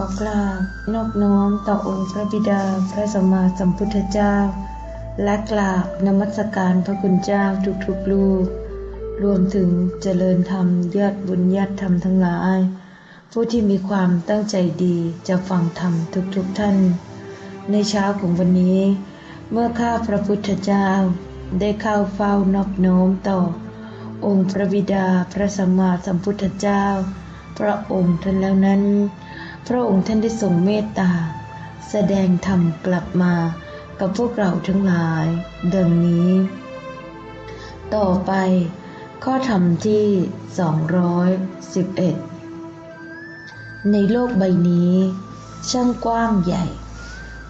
ขอกราบนอบน้อมต่อองค์พระบิดาพระสัมมาสัมพุทธเจ้า และกราบนมัสการพระคุณเจ้าทุกๆลูกรวมถึงเจริญธรรมญาติบุญญาติธรรมทั้งหลาย ผู้ที่มีความตั้งใจดีจะฟังธรรมทุกๆท่าน ในเช้าของวันนี้ เมื่อข้าพระพุทธเจ้าได้เข้าเฝ้านอบน้อมต่อ องค์พระบิดาพระสัมมาสัมพุทธเจ้า พระองค์ท่านแล้วนั้น พระองค์ท่านได้ทรงเมตตา แสดงธรรมกลับมากับพวกเราทั้งหลาย ดังนี้ ต่อไป ข้อธรรมที่ 211 ในโลกใบนี้ ช่างกว้างใหญ่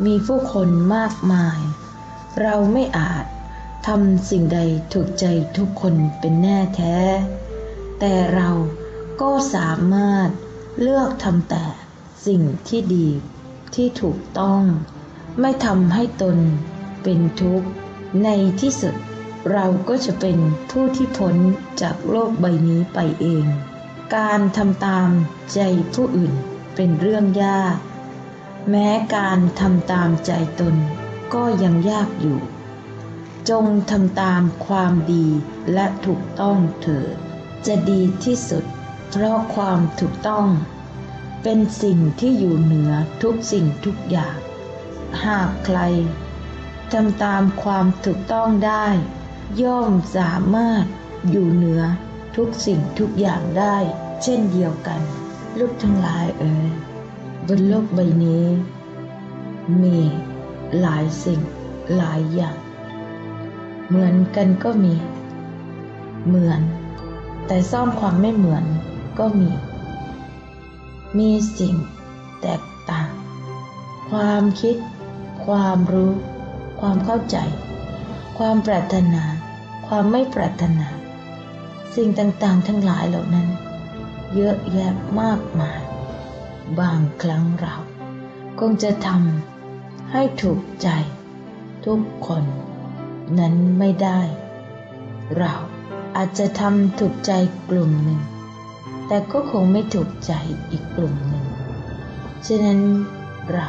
มีผู้คนมากมาย เราไม่อาจทำสิ่งใดถูกใจทุกคนเป็นแน่แท้ แต่เราก็สามารถเลือกทำแต่ สิ่งที่ดีที่ถูกต้อง ไม่ทำให้ตนเป็นทุกข์ ในที่สุดเราก็จะเป็นผู้ที่พ้นจากโลกใบนี้ไปเอง การทำตามใจผู้อื่นเป็นเรื่องยาก แม้การทำตามใจตนก็ยังยากอยู่ จงทำตามความดีและถูกต้องเถิด จะดีที่สุด เพราะความถูกต้อง เป็นสิ่งที่อยู่เหนือทุกสิ่งทุกอย่าง หากใครทำตามความถูกต้องได้ ย่อมสามารถอยู่เหนือทุกสิ่งทุกอย่างได้ เช่นเดียวกัน ลูกทั้งหลายเอ๋ยบนโลกใบนี้ มีหลายสิ่งหลายอย่าง เหมือนกันก็มี เหมือน แต่ซ่อนความไม่เหมือนก็มี มีสิ่งแตกต่าง ความคิด ความรู้ ความเข้าใจ ความปรารถนา ความไม่ปรารถนา สิ่งต่างๆ ทั้งหลายเหล่านั้น เยอะแยะมากมาย บางครั้งเราคงจะทำให้ถูกใจ ทุกคน นั้นไม่ได้ เราอาจจะทำถูกใจกลุ่มหนึ่ง แต่ก็คงไม่ถูกใจอีกกลุ่มหนึ่ง ฉะนั้นเรา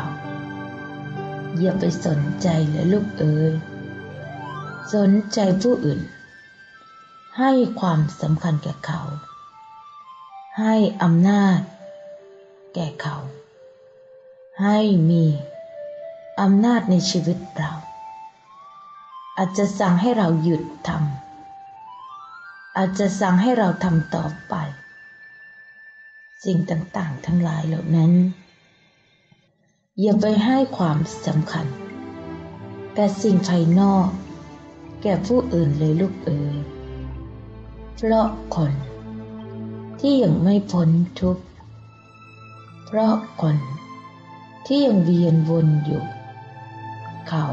อย่าไปสนใจเลยลูกเอ๋ย สนใจผู้อื่น ให้ความสำคัญแก่เขา ให้อำนาจ แก่เขา ให้มีอำนาจในชีวิตเรา อาจจะสั่งให้เราหยุดทำอาจจะสั่งให้เราทำต่อไป สิ่งต่างๆ ทั้งหลายเหล่านั้น อย่าไปให้ความสำคัญแก่สิ่งภายนอก แก่ผู้อื่นเลยลูกเอ๋ยเพราะคนที่ยังไม่พ้นทุกข์ เพราะคนที่ยังเวียนวนอยู่ เขา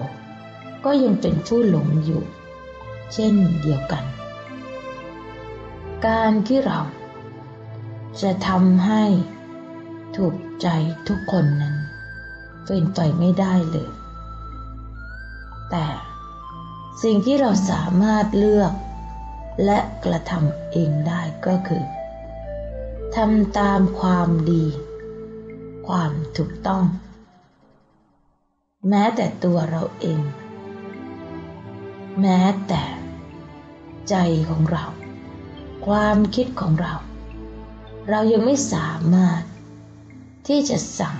ก็ยังเป็นผู้หลงอยู่ เช่นเดียวกัน การที่เรา จะทำให้ถูกใจทุกคนนั้นเป็นไปไม่ได้เลย แต่สิ่งที่เราสามารถเลือก และกระทำเองได้ก็คือทำตามความดี ความถูกต้อง แม้แต่ตัวเราเอง แม้แต่ใจของเรา ความคิดของเรา เรายังไม่สามารถที่จะสั่ง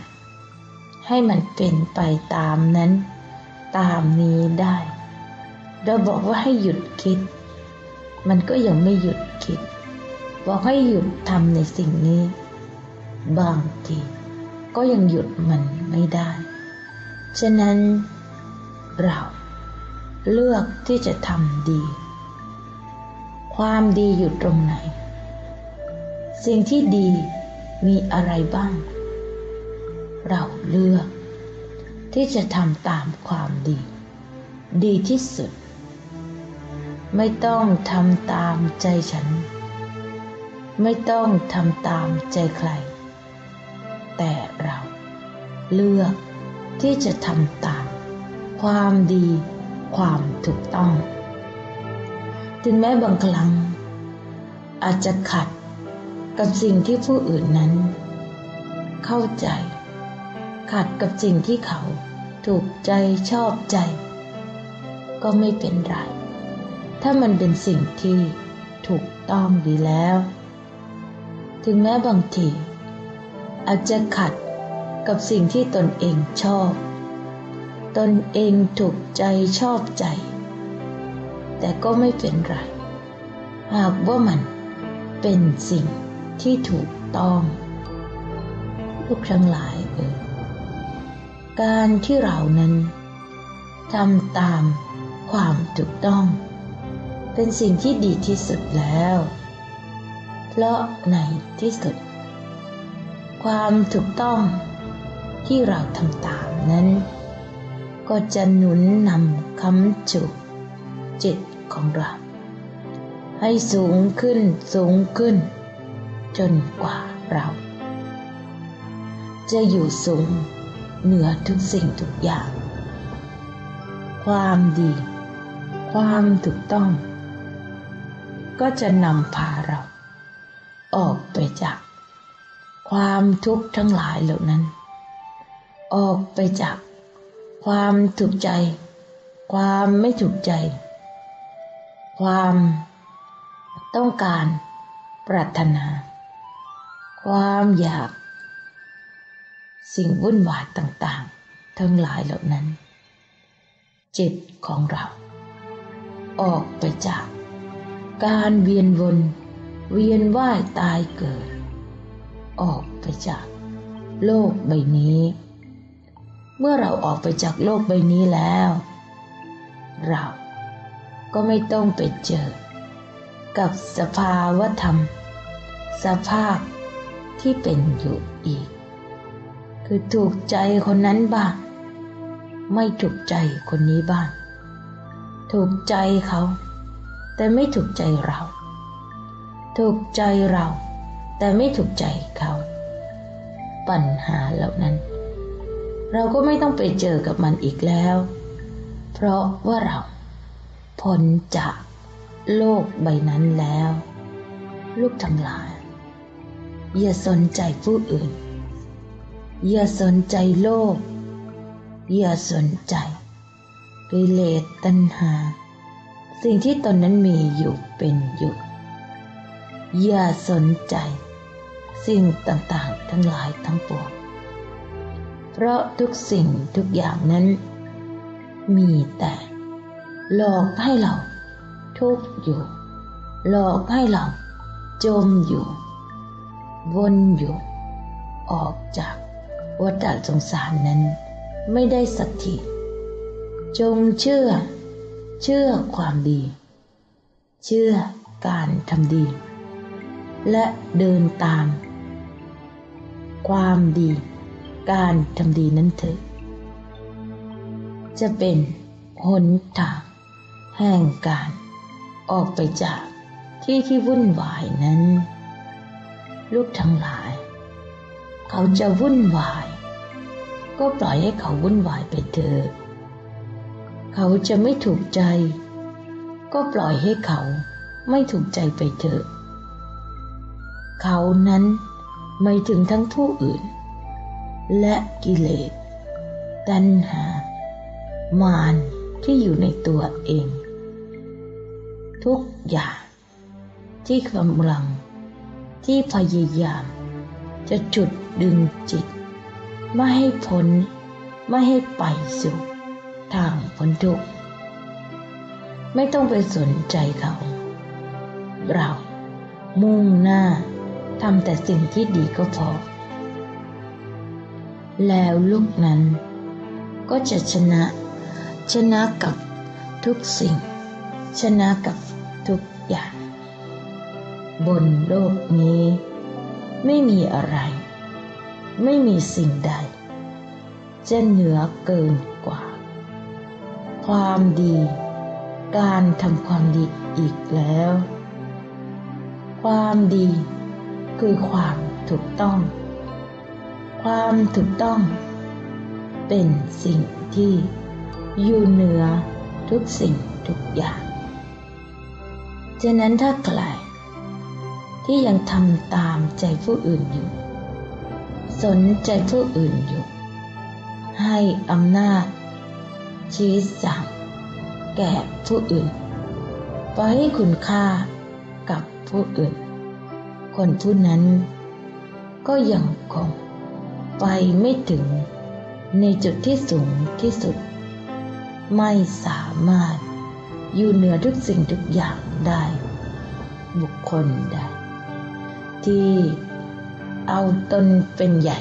ให้มันเป็นไปตามนั้น ตามนี้ได้ เราบอกว่าให้หยุดคิด มันก็ยังไม่หยุดคิด บอกให้หยุดทำในสิ่งนี้ บางทีก็ยังหยุดมันไม่ได้ ฉะนั้นเราเลือกที่จะทำดี ความดีอยู่ตรงไหน สิ่งที่ดีมีอะไรบ้าง เราเลือก ที่จะทำตามความดี ดีที่สุด ไม่ต้องทำตามใจฉัน ไม่ต้องทำตามใจใคร แต่เราเลือกที่จะทำตาม ความดี ความถูกต้อง ถึงแม้บางครั้ง อาจจะขัด กับสิ่งที่ผู้อื่นนั้น เข้าใจ ขัดกับสิ่งที่เขาถูกใจชอบใจ ก็ไม่เป็นไร ถ้ามันเป็นสิ่งที่ถูกต้องดีแล้ว ถึงแม้บางที อาจจะขัดกับสิ่งที่ตนเองชอบ ตนเองถูกใจชอบใจ แต่ก็ไม่เป็นไร หากว่ามันเป็นสิ่ง ที่ถูกต้องทุกทั้งหลายเออการที่เรานั้นทำตามความถูกต้อง เป็นสิ่งที่ดีที่สุดแล้ว เพราะในที่สุด ความถูกต้องที่เราทำตามนั้น ก็จะหนุนนำคำจุจิตของเรา ให้สูงขึ้นสูงขึ้น จนกว่าเรา จะอยู่สูงเหนือทุกสิ่งทุกอย่าง ความดี ความถูกต้อง ก็จะนำพาเรา ออกไปจาก ความทุกข์ทั้งหลายเหล่านั้น ออกไปจาก ความถูกใจ ความไม่ถูกใจ ความต้องการปรารถนา ความอยาก สิ่งวุ่นวายต่างๆ ทั้งหลายเหล่านั้น จิตของเรา ออกไปจาก การเวียนวน เวียนว่ายตายเกิด ออกไปจาก โลกใบนี้ เมื่อเราออกไปจากโลกใบนี้แล้ว เราก็ไม่ต้องไปเจอ กับสภาวธรรม สภาพ ที่เป็นอยู่อีก คือถูกใจคนนั้นบ้าง ไม่ถูกใจคนนี้บ้าง ถูกใจเขา แต่ไม่ถูกใจเรา ถูกใจเรา แต่ไม่ถูกใจเขา ปัญหาเหล่านั้น เราก็ไม่ต้องไปเจอกับมันอีกแล้ว เพราะว่าเราพ้นจากโลกใบนั้นแล้ว ลูกทั้งหลาย อย่าสนใจผู้อื่น อย่าสนใจโลก อย่าสนใจ กิเลสตัณหา สิ่งที่ตนนั้นมีอยู่เป็นอยู่ อย่าสนใจ สิ่งต่างๆ ทั้งหลายทั้งปวง เพราะทุกสิ่งทุกอย่างนั้น มีแต่หลอกให้เราทุกข์อยู่ หลอกให้เราจมอยู่ วนอยู่ออกจากวัฏสงสารนั้นไม่ได้สักทีจงเชื่อ เชื่อความดี เชื่อการทำดี และเดินตาม ความดี การทำดีนั้นเถอะจะเป็นหนทางแห่งการออกไปจากที่ที่วุ่นวายนั้น ลูกทั้งหลาย เขาจะวุ่นวาย ก็ปล่อยให้เขาวุ่นวายไปเถอะ เขาจะไม่ถูกใจ ก็ปล่อยให้เขาไม่ถูกใจไปเถอะ เขานั้นไม่ถึงทั้งผู้อื่น และกิเลสตัณหา มารที่อยู่ในตัวเอง ทุกอย่างที่กำลัง ที่พยายาม จะจุดดึงจิต ไม่ให้พ้น ไม่ให้ไปสู่ทางพ้นทุกข์ไม่ต้องไปสนใจเขา เรามุ่งหน้าทำแต่สิ่งที่ดีก็พอ แล้วลูกนั้นก็จะชนะ ชนะกับทุกสิ่ง ชนะกับทุกอย่าง บนโลกนี้ ไม่มีอะไร ไม่มีสิ่งใดจะเหนือเกินกว่า ความดี การทำความดีอีกแล้ว ความดีคือความถูกต้อง ความถูกต้อง เป็นสิ่งที่อยู่เหนือทุกสิ่งทุกอย่าง ฉะนั้นถ้าใคร ที่ยังทำตามใจผู้อื่นอยู่ สนใจผู้อื่นอยู่ ให้อำนาจ ชี้สั่งแก่ผู้อื่นปล่อยให้คุณค่ากับผู้อื่น คนผู้นั้นก็ยังคงไปไม่ถึงในจุดที่สูงที่สุด ไม่สามารถอยู่เหนือทุกสิ่งทุกอย่างได้ บุคคลใด ที่เอาตนเป็นใหญ่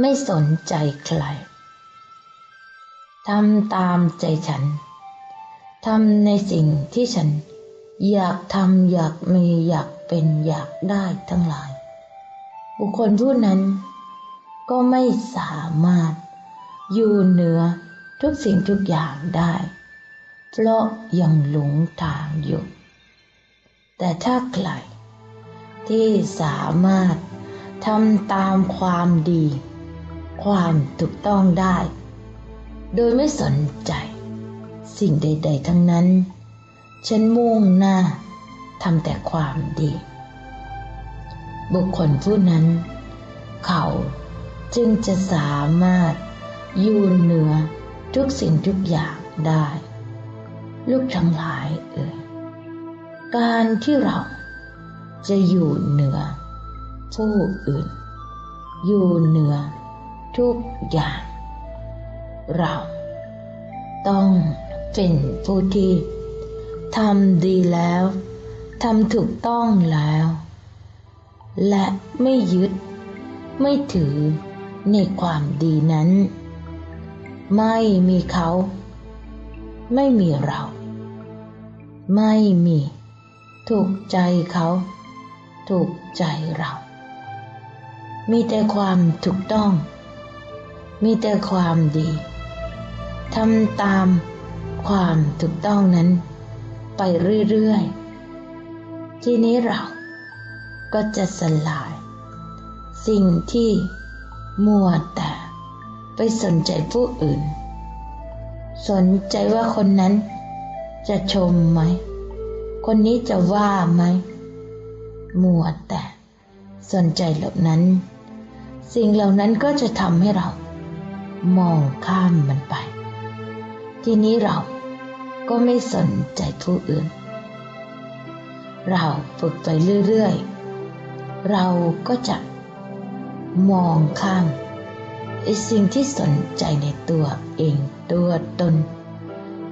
ไม่สนใจใครทำตามใจฉันทำในสิ่งที่ฉันอยากทำอยากมีอยากเป็นอยากได้ทั้งหลาย บุคคลผู้นั้นก็ไม่สามารถอยู่เหนือทุกสิ่งทุกอย่างได้ เพราะยังหลงทางอยู่ แต่ถ้าใคร ที่สามารถทำตามความดี ความถูกต้องได้ โดยไม่สนใจ สิ่งใด ๆ ทั้งนั้น ฉันมุ่งหน้าทำแต่ความดี บุคคลผู้นั้น เขาจึงจะสามารถอยู่เหนือทุกสิ่งทุกอย่างได้ ลูกทั้งหลายเอ่ยการที่เรา จะอยู่เหนือ ผู้อื่น อยู่เหนือ ทุกอย่าง เราต้องเป็นผู้ที่ทำดีแล้วทำถูกต้องแล้ว และไม่ยึด ไม่ถือในความดีนั้น ไม่มีเขา ไม่มีเรา ไม่มี ถูกใจเขา ถูกใจเรา มีแต่ความถูกต้อง มีแต่ความดีทำตามความถูกต้องนั้น ไปเรื่อยๆ ทีนี้เราก็จะสลาย สิ่งที่มัวแต่ไปสนใจผู้อื่น สนใจว่าคนนั้นจะชมไหม คนนี้จะว่าไหม มัวแต่สนใจเหล่านั้น สิ่งเหล่านั้นก็จะทำให้เรา มองข้ามมันไป ทีนี้เราก็ไม่สนใจผู้อื่น เราฝึกไปเรื่อยๆ เราก็จะมองข้ามไอสิ่งที่สนใจในตัวเองตัวตน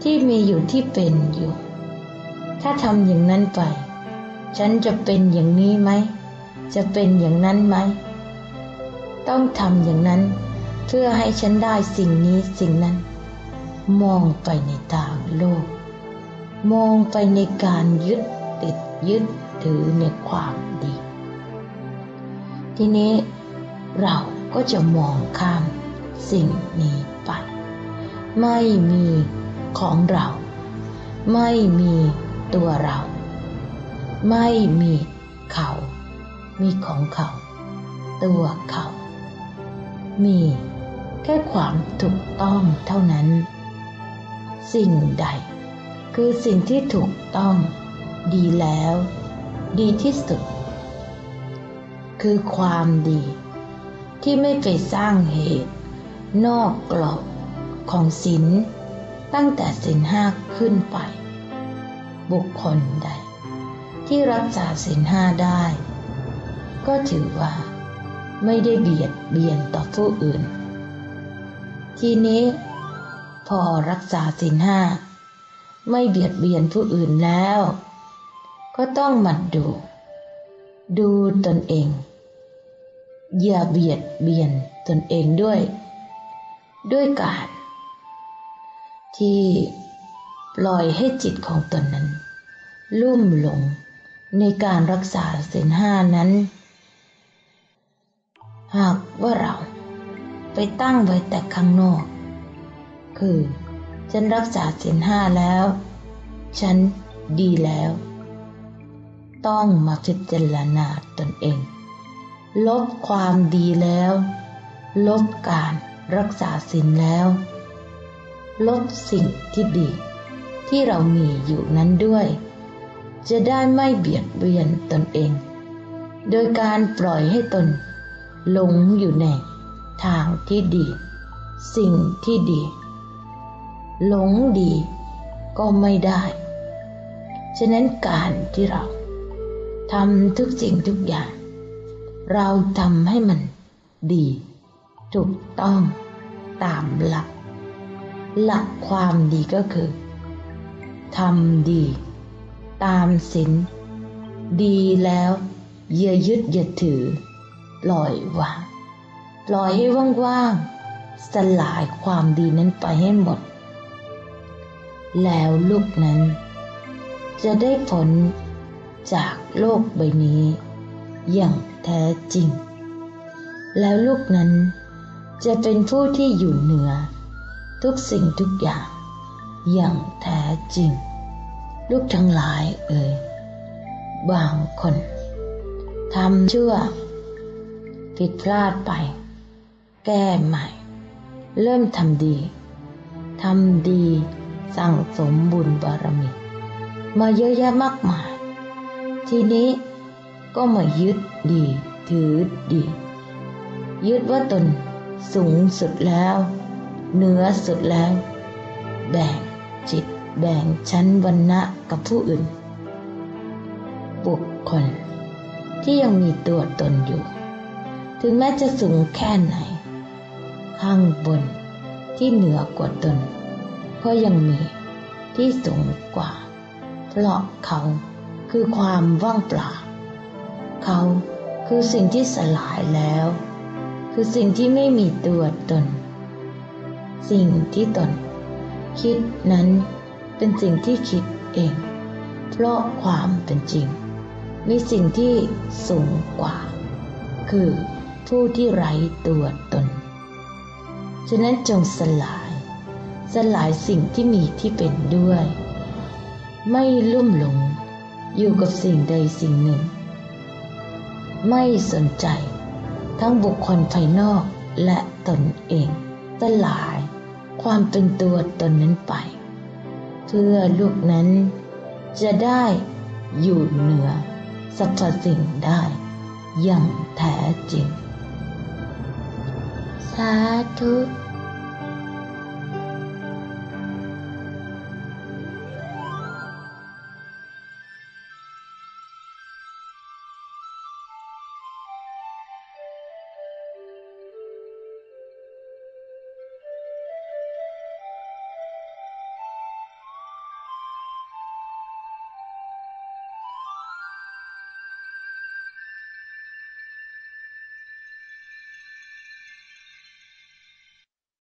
ที่มีอยู่ที่เป็นอยู่ ถ้าทำอย่างนั้นไป ฉันจะเป็นอย่างนี้ไหม จะเป็นอย่างนั้นไหม ต้องทำอย่างนั้นเพื่อให้ฉันได้สิ่งนี้สิ่งนั้น มองไปในทางโลก มองไปในการยึดติดยึดถือในความดี ทีนี้เราก็จะมองข้ามสิ่งนี้ไป ไม่มีของเรา ไม่มีตัวเรา ไม่มีเขา มีของเขา ตัวเขา มีแค่ความถูกต้องเท่านั้น สิ่งใด คือสิ่งที่ถูกต้อง ดีแล้ว ดีที่สุด คือความดีที่ไม่ไปสร้างเหตุ นอกกรอบของศีลตั้งแต่ศีลห้าขึ้นไป บุคคลใด ที่รักษาศีลห้าได้ ก็ถือว่า ไม่ได้เบียดเบียนต่อผู้อื่น ทีนี้ พอรักษาศีลห้าไม่เบียดเบียนผู้อื่นแล้ว ก็ต้องหมัดดู ดูตนเอง อย่าเบียดเบียนตนเองด้วย ด้วยการที่ปล่อยให้จิตของตนนั้น ลุ่มหลง ในการรักษาศีลห้านั้น หากว่าเราไปตั้งไว้แต่ข้างนอก คือ ฉันรักษาศีลห้าแล้ว ฉันดีแล้ว ต้องมาพิจารณาตนเอง ลบความดีแล้ว ลบการรักษาศีลแล้ว ลบสิ่งที่ดี ที่เรามีอยู่นั้นด้วย จะได้ไม่เบียดเบียนตนเอง โดยการปล่อยให้ตนหลงอยู่ในทางที่ดี สิ่งที่ดี หลงดีก็ไม่ได้ ฉะนั้นการที่เราทำทุกสิ่งทุกอย่าง เราทำให้มันดี ถูกต้องตามหลัก หลักความดีก็คือทำดี ตามศีลดีแล้วอย่ายึดอย่าถือปล่อยวางปล่อยให้ว่างๆสลายความดีนั้นไปให้หมด แล้วลูกนั้น จะได้ผลจากโลกใบนี้ อย่างแท้จริง แล้วลูกนั้นจะเป็นผู้ที่อยู่เหนือ ทุกสิ่งทุกอย่างอย่างแท้จริง ลูกทั้งหลายเอ่ยบางคนทำเชั่วผิดพลาดไป แก้ใหม่ เริ่มทำดีทำดีสั่งสมบุญบารมี มาเยอะแยะมากมาย ทีนี้ก็มายึดดีถือดี ยึดว่าตนสูงสุดแล้ว เหนือสุดแล้ว แบ่งจิต แบ่งชั้นวันณะกับผู้อื่น บุคคล ที่ยังมีตัวตนอยู่ ถึงแม้จะสูงแค่ไหน ข้างบนที่เหนือกว่าตน ก็ยังมีที่สูงกว่า เพราะเขาคือความว่างเปล่า เขาคือสิ่งที่สลายแล้ว คือสิ่งที่ไม่มีตัวตน สิ่งที่ตน คิดนั้น เป็นสิ่งที่คิดเอง เพราะความเป็นจริง มีสิ่งที่สูงกว่า คือผู้ที่ไร้ตัวตน ฉะนั้นจงสลาย สลายสิ่งที่มีที่เป็นด้วย ไม่ลุ่มหลงอยู่กับสิ่งใดสิ่งหนึ่ง ไม่สนใจ ทั้งบุคคลภายนอกและตนเองสลายความเป็นตัวตนนั้นไป พื่อลูกนั้น จะได้อยู่เหนือสรรพสิ่งได้อย่างแท้จริง สาธุ